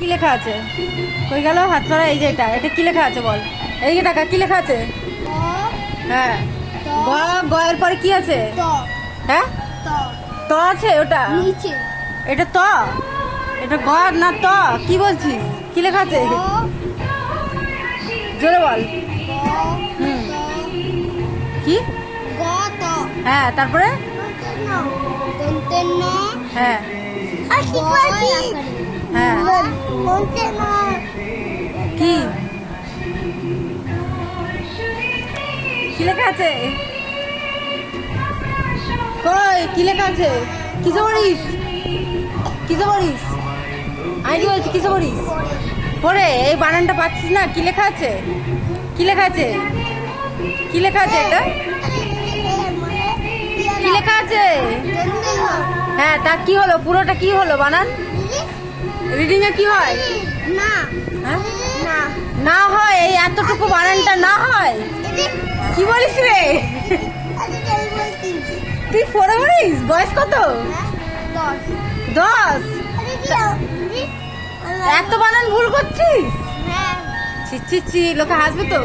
কি লেখা আছে? কই গেল? হাত ছড়া এই যে এটা। এটা কি লেখা আছে বল? এই যে টাকা কি লেখা আছে? হ্যাঁ। গ গয়ের পরে কি আছে? হ্যাঁ? ত। আছে ওটা? নিচে। এটা ত? এটা গ না ত? কি বলছিস? কি লেখা আছে? জোরে বল। হুম। কি? হ্যাঁ তারপরে? হ্যাঁ। হ্যাঁ। কি? কি লেখা আছে? কই, কি লেখা আছে? কিসে পড়িস? কিসে পড়িস? আমি কি বলছি, কিসে পড়িস? পড়ে, এই বানানটা পাচ্ছিস না, কি লেখা আছে? কি লেখা আছে? কি লেখা আছে এটা? কি লেখা আছে? হ্যাঁ তা কি হলো? পুরোটা কি হলো বানান? রিডিং এ কি হয়? না। হ্যাঁ? না। না হয় এই এতটুকু বানানটা না হয়? কি বলিস রে? তুই ফোরে বলিস? বয়স কত? দশ। দশ? এত বানান ভুল করছিস? হ্যাঁ। ছি ছি ছি লোকে হাসবে তো।